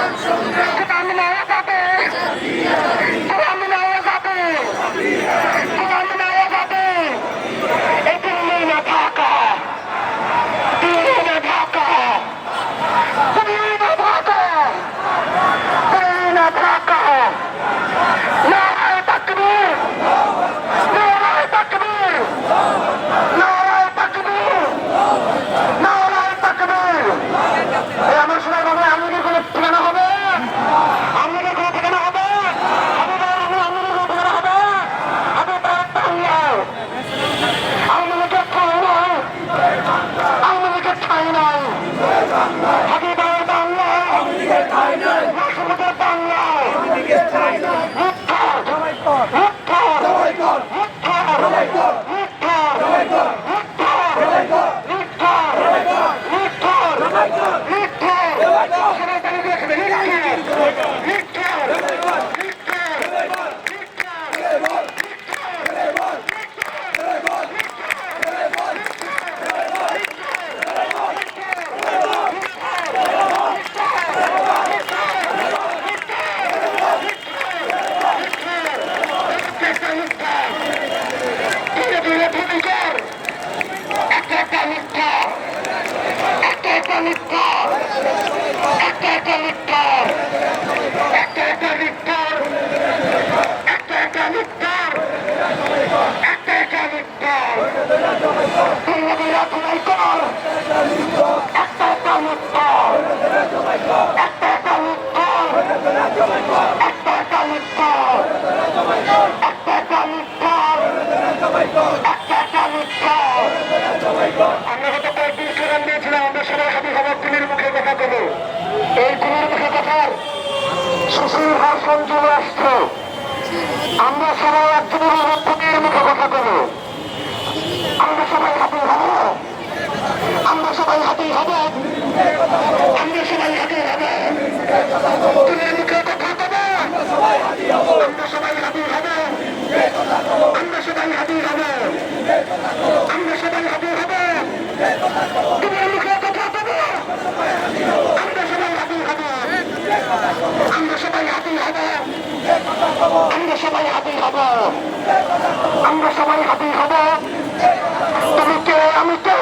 Johnson. Oh, my God. অলিপ্ত সুশীল ভাষণ চলে আসছে। আমরা সবাই একজনের মুখে কথা বলব। সবাই হাজির হব। আমরা সবাই হাজির হব। তুমি কে আমি কে?